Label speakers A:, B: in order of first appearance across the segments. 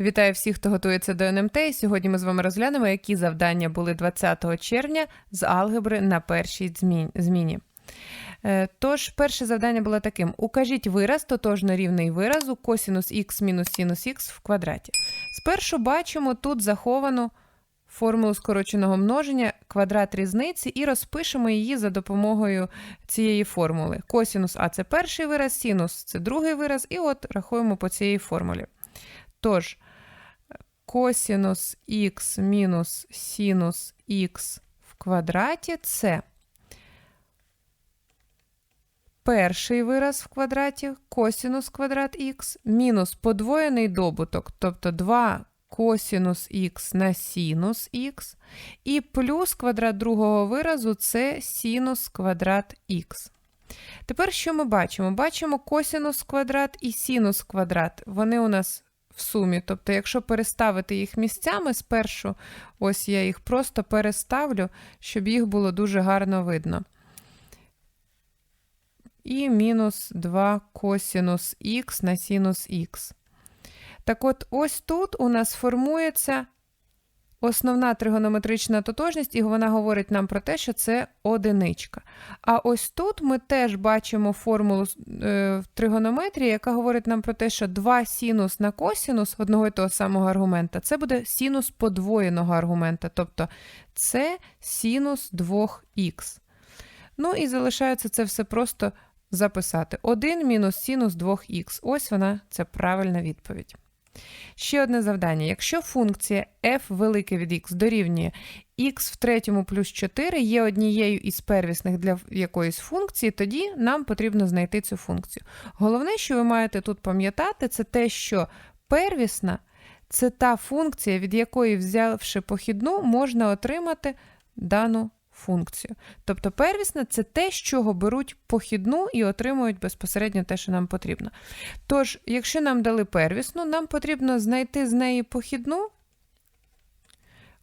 A: Вітаю всіх, хто готується до НМТ. І сьогодні ми з вами розглянемо, які завдання були 20 червня з алгебри на першій зміні. Е, Тож, перше завдання було таким: укажіть вираз, тотожно рівний виразу косінус х мінус синус х в квадраті. Спершу бачимо тут заховану формулу скороченого множення, квадрат різниці, і розпишемо її за допомогою цієї формули. Косінус А це перший вираз, синус це другий вираз, і от рахуємо по цієї формулі. Тож, косінус х мінус синус х в квадраті це перший вираз в квадраті, косінус квадрат х, мінус подвоєний добуток, тобто 2 косінус х на синус х, і плюс квадрат другого виразу це синус квадрат х. Тепер що ми бачимо? Бачимо косінус квадрат і синус квадрат. Вони у нас в сумі. Тобто, якщо переставити їх місцями спершу, ось я їх просто переставлю, щоб їх було дуже гарно видно. І мінус 2 косінус х на синус х. Так от, ось тут у нас формується основна тригонометрична тотожність, і вона говорить нам про те, що це одиничка. А ось тут ми теж бачимо формулу е, в тригонометрії, яка говорить нам про те, що 2 синус на косінус одного і того самого аргумента це буде синус подвоєного аргумента, тобто це синус 2х. Ну і залишається це все просто записати. 1 мінус синус 2х. Ось вона, це правильна відповідь. Ще одне завдання. Якщо функція f велике від x дорівнює x в третьому плюс 4 є однією із первісних для якоїсь функції, тоді нам потрібно знайти цю функцію. Головне, що ви маєте тут пам'ятати, це те, що первісна це та функція, від якої, взявши похідну, можна отримати дану функцію. Тобто первісна це те, з чого беруть похідну і отримують безпосередньо те, що нам потрібно. Тож, якщо нам дали первісну, нам потрібно знайти з неї похідну.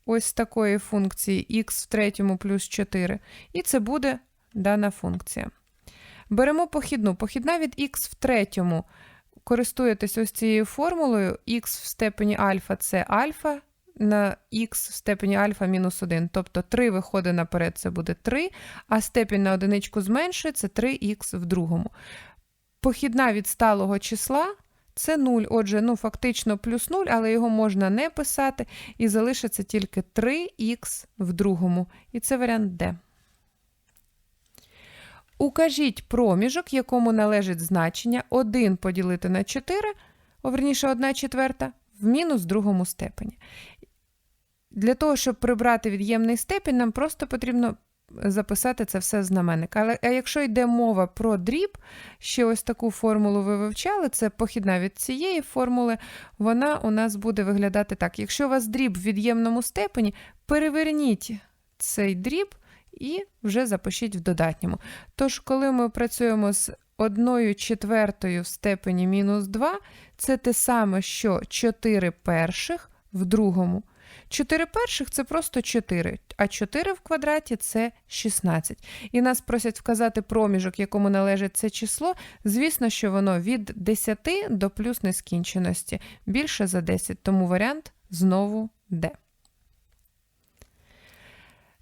A: Ось такої функції х в третьому плюс 4, і це буде дана функція. Беремо похідну. Похідна від х в третьому. Користуєтесь ось цією формулою, х в степені альфа це альфа, на х в степені альфа мінус 1. Тобто 3 виходить наперед, це буде 3, а степінь на одиничку зменшує, це 3х в другому. Похідна від сталого числа це 0. Отже, ну, фактично плюс 0, але його можна не писати, і залишиться тільки 3х в другому. І це варіант Д. Укажіть проміжок, якому належить значення 1 поділити на 4, о, верніше 1 четверта, в мінус другому степені. Для того, щоб прибрати від'ємний степінь, нам просто потрібно записати це все в знаменник. Але а якщо йде мова про дріб, ще ось таку формулу ви вивчали, це похідна від цієї формули, вона у нас буде виглядати так. Якщо у вас дріб в від'ємному степені, переверніть цей дріб і вже запишіть в додатньому. Тож, коли ми працюємо з 1 четвертою в степені мінус 2, це те саме, що 4 перших в другому. 4 перших це просто 4, а 4 в квадраті це 16. І нас просять вказати проміжок, якому належить це число. Звісно, що воно від 10 до плюс нескінченості. Більше за 10, тому варіант знову Д.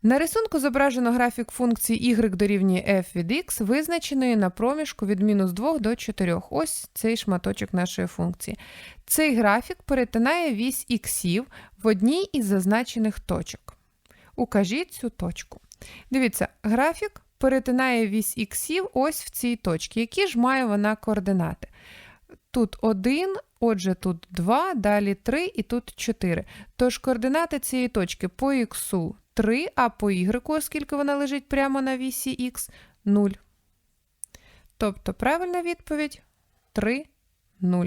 A: На рисунку зображено графік функції y дорівнює f від x, визначеної на проміжку від мінус 2 до 4. Ось цей шматочок нашої функції. Цей графік перетинає вісь іксів в одній із зазначених точок. Укажіть цю точку. Дивіться, графік перетинає вісь іксів ось в цій точці. Які ж має вона координати? Тут 1, отже, тут 2, далі 3 і тут 4. Тож координати цієї точки по іксу 3, а по y, оскільки вона лежить прямо на вісі х, 0. Тобто правильна відповідь 3, 0.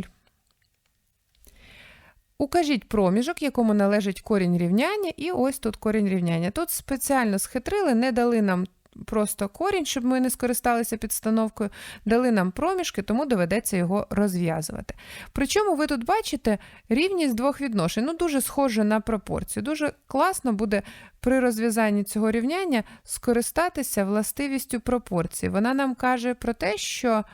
A: Укажіть проміжок, якому належить корінь рівняння, і ось тут корінь рівняння. Тут спеціально схитрили, не дали нам просто корінь, щоб ми не скористалися підстановкою, дали нам проміжки, тому доведеться його розв'язувати. Причому ви тут бачите рівність двох відношень, ну дуже схоже на пропорцію. Дуже класно буде при розв'язанні цього рівняння скористатися властивістю пропорції. Вона нам каже про те, що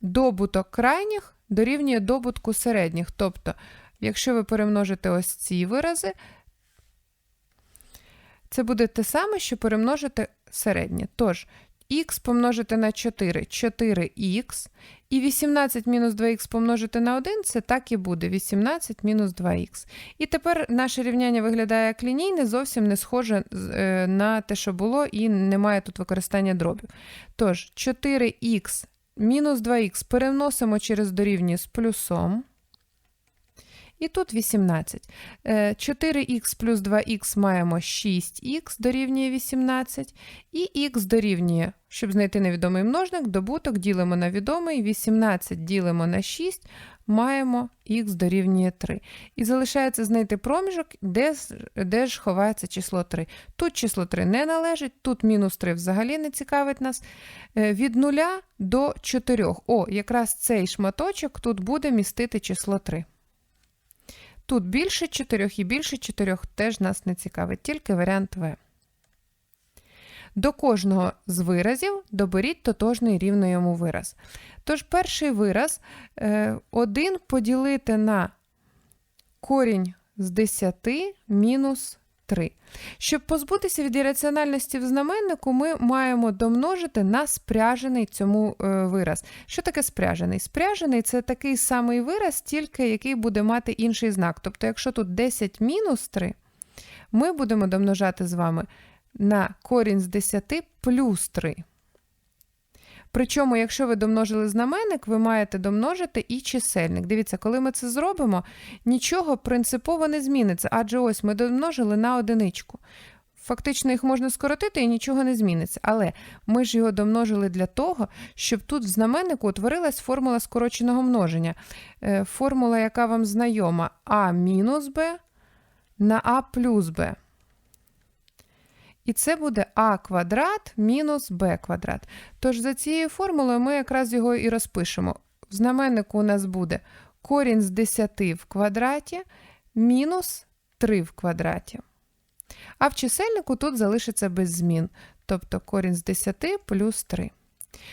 A: добуток крайніх дорівнює добутку середніх. Тобто якщо ви перемножите ось ці вирази, це буде те саме, що перемножити середнє. Тож, х помножити на 4 4х, і 18 мінус 2х помножити на 1 це так і буде 18 мінус 2х. І тепер наше рівняння виглядає як лінійне, зовсім не схоже е, на те, що було, і немає тут використання дробів. Тож, 4х мінус 2х переносимо через дорівнює з плюсом. І тут 18. 4х плюс 2х маємо 6х дорівнює 18, і х дорівнює, щоб знайти невідомий множник, добуток ділимо на відомий, 18 ділимо на 6, маємо х дорівнює 3. І залишається знайти проміжок, де, де ж ховається число 3. Тут число 3 не належить, тут мінус 3 взагалі не цікавить нас. Е, Від 0 до 4. О, якраз цей шматочок тут буде містити число 3. Тут більше 4 і більше 4 теж нас не цікавить, тільки варіант В. До кожного з виразів доберіть тотожний рівно йому вираз. Тож перший вираз 1 поділити на корінь з 10 мінус 3. Щоб позбутися від ірраціональності в знаменнику, ми маємо домножити на спряжений цьому е, вираз. Що таке спряжений? Спряжений це такий самий вираз, тільки який буде мати інший знак. Тобто, якщо тут 10 мінус 3, ми будемо домножати з вами на корінь з 10 плюс 3. Причому, якщо ви домножили знаменник, ви маєте домножити і чисельник. Дивіться, коли ми це зробимо, нічого принципово не зміниться, адже ось ми домножили на одиничку. Фактично їх можна скоротити і нічого не зміниться. Але ми ж його домножили для того, щоб тут в знаменнику утворилась формула скороченого множення. Е, формула, яка вам знайома, а мінус b на а плюс b. І це буде а квадрат мінус b квадрат. Тож за цією формулою ми якраз його і розпишемо. В знаменнику у нас буде корінь з 10 в квадраті мінус 3 в квадраті. А в чисельнику тут залишиться без змін, тобто корінь з 10 плюс 3.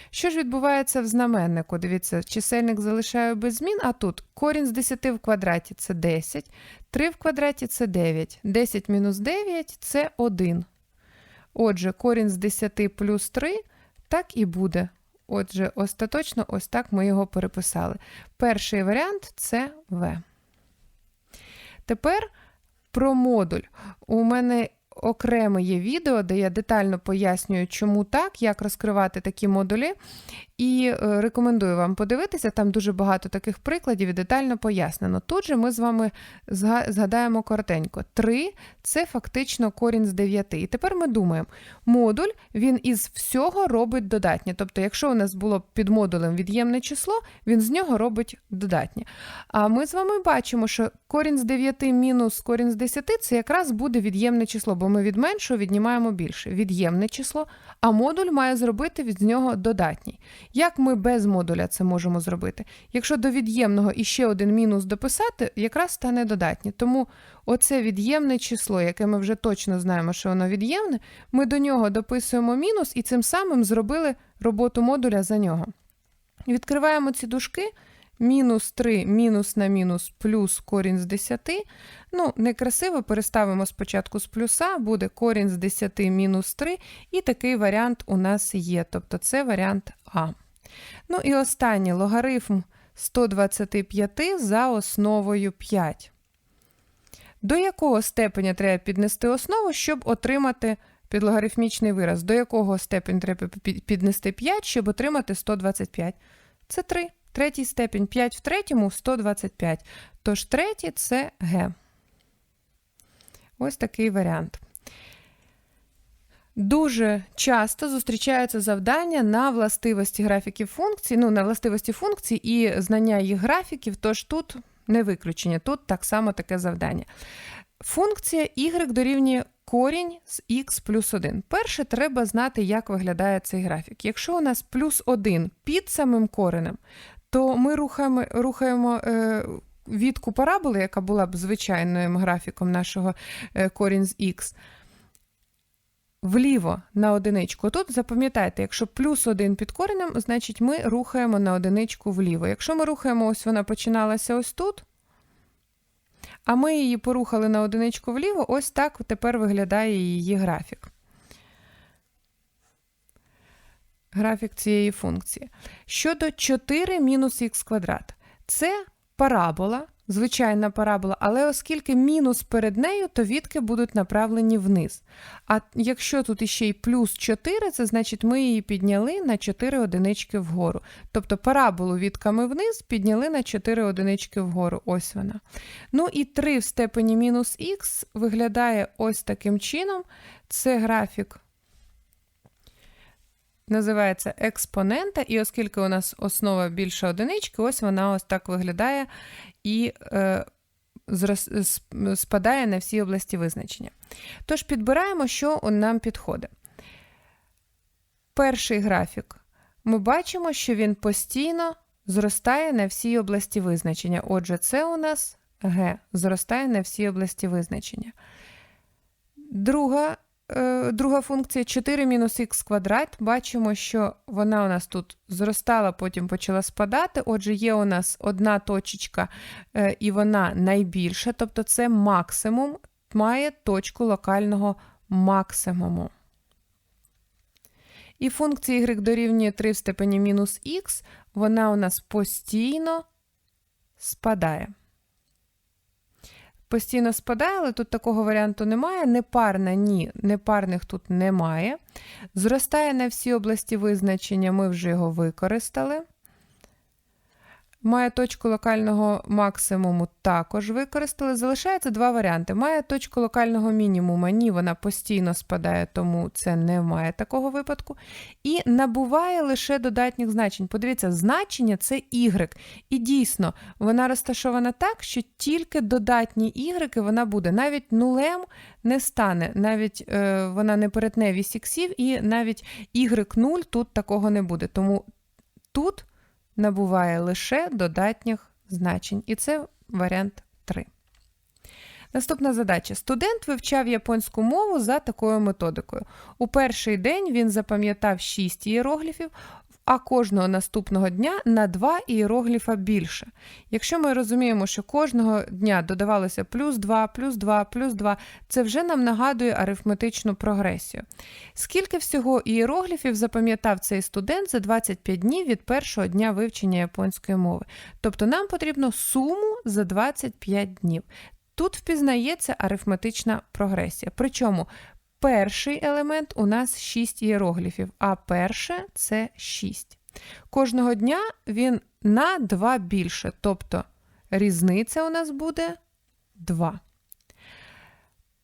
A: Що ж відбувається в знаменнику? Дивіться, чисельник залишаю без змін, а тут корінь з 10 в квадраті це 10, 3 в квадраті це 9, 10 мінус 9 це 1. Отже, корінь з 10 плюс 3 так і буде. Отже, остаточно ось так ми його переписали. Перший варіант це В. Тепер про модуль. У мене окреме є відео, де я детально пояснюю, чому так, як розкривати такі модулі. І е, рекомендую вам подивитися, там дуже багато таких прикладів і детально пояснено. Тут же ми з вами згадаємо коротенько. 3 це фактично корінь з 9. І тепер ми думаємо, модуль він із всього робить додатнє. Тобто, якщо у нас було під модулем від'ємне число, він з нього робить додатнє. А ми з вами бачимо, що корінь з 9 мінус корінь з 10 це якраз буде від'ємне число, бо ми від меншого віднімаємо більше. Від'ємне число, а модуль має зробити від нього додатній. Як ми без модуля це можемо зробити? Якщо до від'ємного іще один мінус дописати, якраз стане додатнє. Тому оце від'ємне число, яке ми вже точно знаємо, що воно від'ємне, ми до нього дописуємо мінус і цим самим зробили роботу модуля за нього. Відкриваємо ці дужки. Мінус 3 мінус на мінус плюс корінь з 10. Ну, некрасиво переставимо спочатку з плюса, буде корінь з 10 мінус 3, і такий варіант у нас є. Тобто це варіант А. Ну і останнє логарифм 125 за основою 5. До якого степеня треба піднести основу, щоб отримати підлогарифмічний вираз? До якого степеня треба піднести 5, щоб отримати 125? Це 3. Третій степінь 5 в третьому 125. Тож третій це Г. Ось такий варіант. Дуже часто зустрічаються завдання на властивості графіків функцій, ну, на властивості функцій і знання їх графіків, тож тут не виключення, тут так само таке завдання. Функція y дорівнює корінь з х плюс 1. Перше, треба знати, як виглядає цей графік. Якщо у нас плюс 1 під самим коренем, то ми рухаємо рухаємо е, відку параболи, яка була б звичайним графіком нашого е, корінь з х, вліво на одиничку. Тут запам'ятайте, якщо плюс 1 під коренем, значить ми рухаємо на одиничку вліво. Якщо ми рухаємо, ось вона починалася ось тут. а ми її порухали на одиничку вліво, ось так тепер виглядає її графік. Графік цієї функції. Щодо 4 мінус х квадрат. Це парабола, звичайна парабола, але оскільки мінус перед нею, то відки будуть направлені вниз. А якщо тут іще й плюс 4, це значить ми її підняли на 4 одинички вгору. Тобто параболу відками вниз підняли на 4 одинички вгору. Ось вона. Ну і 3 в степені мінус х виглядає ось таким чином. Це графік. Називається експонента, і оскільки у нас основа більше одинички, ось вона ось так виглядає і е, спадає на всі області визначення. Тож підбираємо, що нам підходить. Перший графік. Ми бачимо, що він постійно зростає на всі області визначення. Отже, це у нас Г зростає на всі області визначення. Друга друга функція 4 мінус х квадрат. Бачимо, що вона у нас тут зростала, потім почала спадати. Отже, є у нас одна точечка, е, і вона найбільша, тобто це максимум має точку локального максимуму. І функція y дорівнює 3 в степені мінус х, вона у нас постійно спадає постійно спадає, але тут такого варіанту немає. Непарна ні, непарних тут немає. Зростає на всі області визначення, ми вже його використали. Має точку локального максимуму також використали. Залишається два варіанти. Має точку локального мінімуму, ні, вона постійно спадає, тому це не має такого випадку. І набуває лише додатніх значень. Подивіться, значення це y. І дійсно, вона розташована так, що тільки додатні y вона буде. Навіть нулем не стане, навіть е, вона не перетне вісь іксів, і навіть y0 тут такого не буде. Тому тут набуває лише додатніх значень. І це варіант 3. Наступна задача. Студент вивчав японську мову за такою методикою. У перший день він запам'ятав 6 ієрогліфів, а кожного наступного дня на два ієрогліфа більше. Якщо ми розуміємо, що кожного дня додавалося плюс 2, плюс 2, плюс 2, це вже нам нагадує арифметичну прогресію. Скільки всього ієрогліфів запам'ятав цей студент за 25 днів від першого дня вивчення японської мови? Тобто нам потрібно суму за 25 днів. Тут впізнається арифметична прогресія. Причому Перший елемент у нас 6 ієрогліфів, а перше це 6. Кожного дня він на 2 більше, тобто різниця у нас буде 2.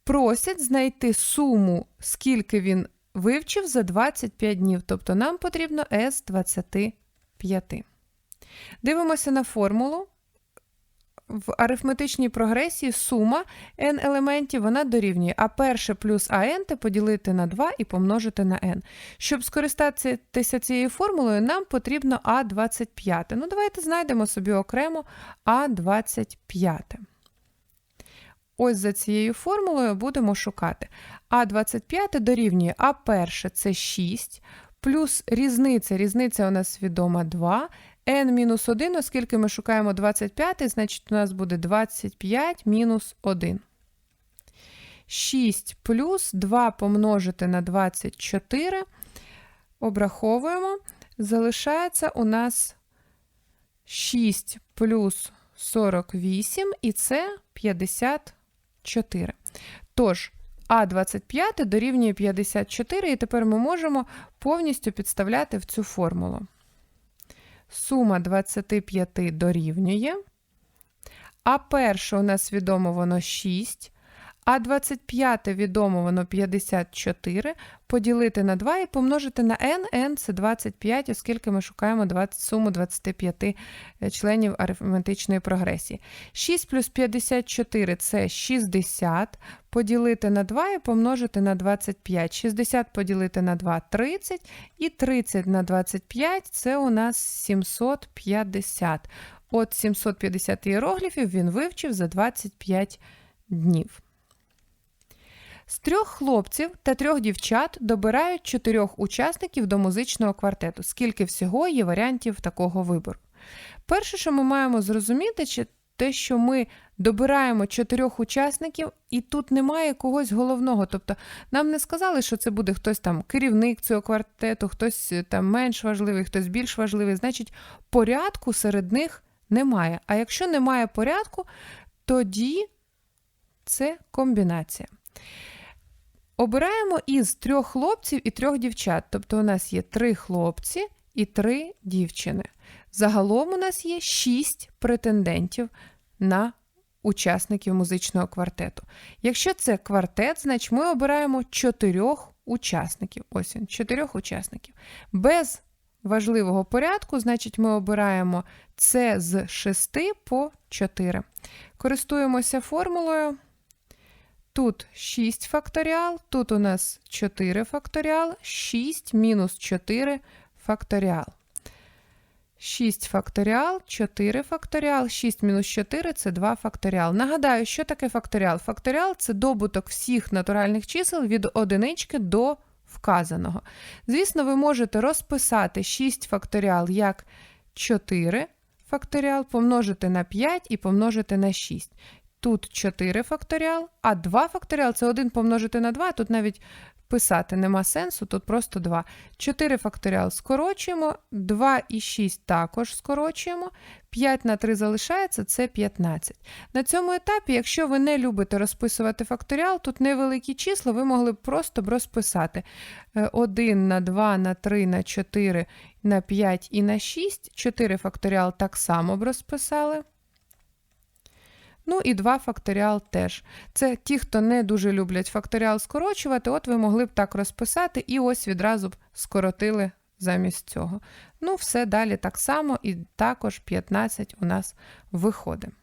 A: Просять знайти суму, скільки він вивчив за 25 днів, тобто нам потрібно С 25. Дивимося на формулу в арифметичній прогресії сума n елементів вона дорівнює а перше плюс АН поділити на 2 і помножити на n. Щоб скористатися цією формулою, нам потрібно А25. Ну, давайте знайдемо собі окремо А25. Ось за цією формулою будемо шукати. А25 дорівнює А перше це 6, плюс різниця. Різниця у нас відома 2 n-1, оскільки ми шукаємо 25, значить у нас буде 25 мінус 1. 6 плюс 2 помножити на 24. Обраховуємо. Залишається у нас 6 плюс 48, і це 54. Тож, А25 дорівнює 54, і тепер ми можемо повністю підставляти в цю формулу. Сума 25 дорівнює. А перше у нас відомо воно 6, а 25 відомо воно 54, поділити на 2 і помножити на n, n це 25, оскільки ми шукаємо 20, суму 25 е, членів арифметичної прогресії. 6 плюс 54 це 60, поділити на 2 і помножити на 25. 60 поділити на 2 30, і 30 на 25 це у нас 750. От 750 іерогліфів він вивчив за 25 днів. З трьох хлопців та трьох дівчат добирають чотирьох учасників до музичного квартету. Скільки всього є варіантів такого вибору? Перше, що ми маємо зрозуміти, те, що ми добираємо чотирьох учасників, і тут немає когось головного. Тобто нам не сказали, що це буде хтось там керівник цього квартету, хтось е, там менш важливий, хтось більш важливий. Значить, порядку серед них немає. А якщо немає порядку, тоді це комбінація. Обираємо із трьох хлопців і трьох дівчат. Тобто у нас є три хлопці і три дівчини. Загалом у нас є шість претендентів на учасників музичного квартету. Якщо це квартет, значить ми обираємо чотирьох учасників. Ось він, чотирьох учасників. Без важливого порядку, значить, ми обираємо це з 6 по 4. Користуємося формулою. Тут 6 факторіал, тут у нас 4 факторіал, 6 мінус 4 факторіал. 6 факторіал, 4 факторіал, 6 мінус 4 це 2 факторіал. Нагадаю, що таке факторіал? Факторіал це добуток всіх натуральних чисел від одинички до вказаного. Звісно, ви можете розписати 6 факторіал як 4 факторіал, помножити на 5 і помножити на 6. Тут 4 факторіал, а 2 факторіал це 1 помножити на 2, тут навіть писати нема сенсу, тут просто 2. 4 факторіал скорочуємо, 2 і 6 також скорочуємо, 5 на 3 залишається, це 15. На цьому етапі, якщо ви не любите розписувати факторіал, тут невеликі числа, ви могли б просто б розписати 1 на 2, на 3, на 4, на 5 і на 6. 4 факторіал так само б розписали. Ну і 2 факторіал теж. Це ті, хто не дуже люблять факторіал скорочувати, от ви могли б так розписати, і ось відразу б скоротили замість цього. Ну, все далі так само, і також 15 у нас виходить.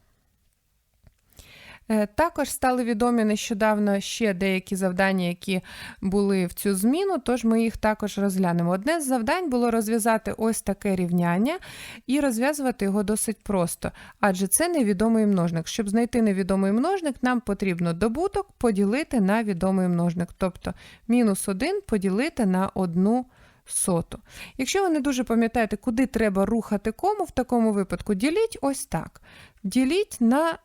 A: Е, також стали відомі нещодавно ще деякі завдання, які були в цю зміну, тож ми їх також розглянемо. Одне з завдань було розв'язати ось таке рівняння і розв'язувати його досить просто, адже це невідомий множник. Щоб знайти невідомий множник, нам потрібно добуток поділити на відомий множник, тобто мінус 1 поділити на 1 соту. Якщо ви не дуже пам'ятаєте, куди треба рухати кому, в такому випадку діліть ось так. Діліть на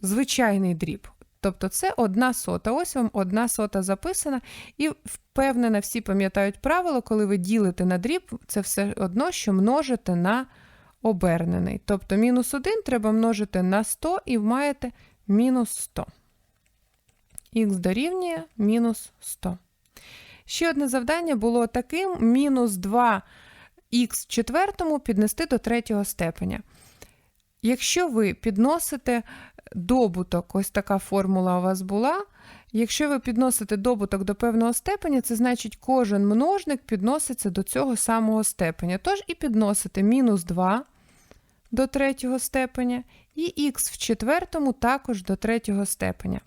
A: звичайний дріб. Тобто це одна сота. Ось вам одна сота записана, і впевнена, всі пам'ятають правило, коли ви ділите на дріб, це все одно, що множите на обернений. Тобто мінус 1 треба множити на 100 і маєте мінус 100. Х дорівнює мінус 100. Ще одне завдання було таким: мінус 2х в четвертому піднести до третього степеня. Якщо ви підносите добуток, ось така формула у вас була. Якщо ви підносите добуток до певного степеня, це значить, кожен множник підноситься до цього самого степеня. Тож і підносите мінус 2 до третього степеня, і х в четвертому також до третього степеня.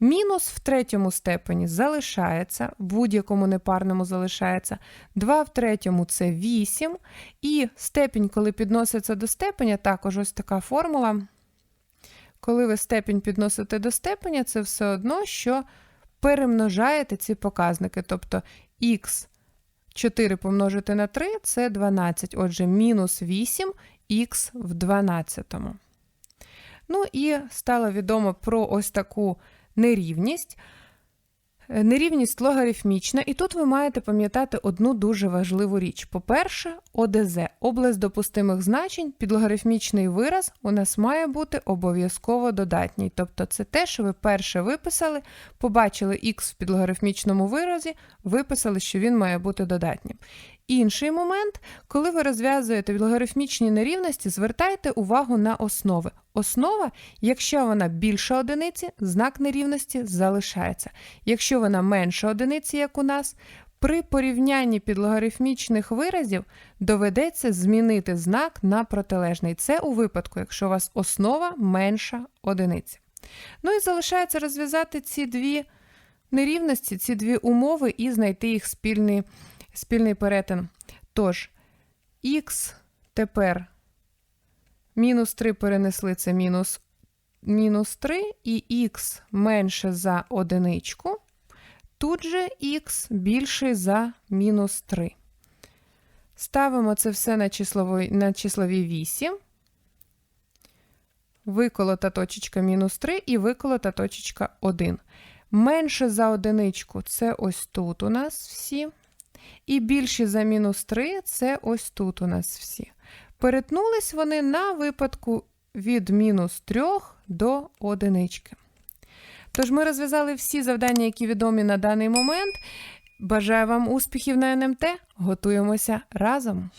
A: Мінус в третьому степені залишається, в будь-якому непарному залишається. 2 в третьому це 8. І степінь, коли підноситься до степеня, також ось така формула. Коли ви степінь підносите до степеня, це все одно, що перемножаєте ці показники. Тобто х 4 помножити на 3 це 12. Отже, мінус 8 х в 12. Ну і стало відомо про ось таку нерівність. Нерівність логарифмічна, і тут ви маєте пам'ятати одну дуже важливу річ. По-перше, ОДЗ область допустимих значень, підлогарифмічний вираз у нас має бути обов'язково додатній. Тобто це те, що ви перше виписали, побачили х в підлогарифмічному виразі, виписали, що він має бути додатнім. Інший момент, коли ви розв'язуєте логарифмічні нерівності, звертайте увагу на основи. Основа, якщо вона більша одиниці, знак нерівності залишається. Якщо вона менша одиниці, як у нас, при порівнянні підлогарифмічних виразів доведеться змінити знак на протилежний. Це у випадку, якщо у вас основа менша одиниці. Ну і залишається розв'язати ці дві нерівності, ці дві умови і знайти їх спільний спільний перетин. Тож, х тепер мінус 3 перенесли це мінус мінус 3, і х менше за одиничку. Тут же х більший за мінус 3. Ставимо це все на числовій, на числовій 8. виколота точечка мінус 3 і виколота точечка 1. Менше за одиничку це ось тут у нас всі. І більші за мінус 3 це ось тут у нас всі. Перетнулись вони на випадку від мінус 3 до одинички. Тож ми розв'язали всі завдання, які відомі на даний момент. Бажаю вам успіхів на НМТ. Готуємося разом!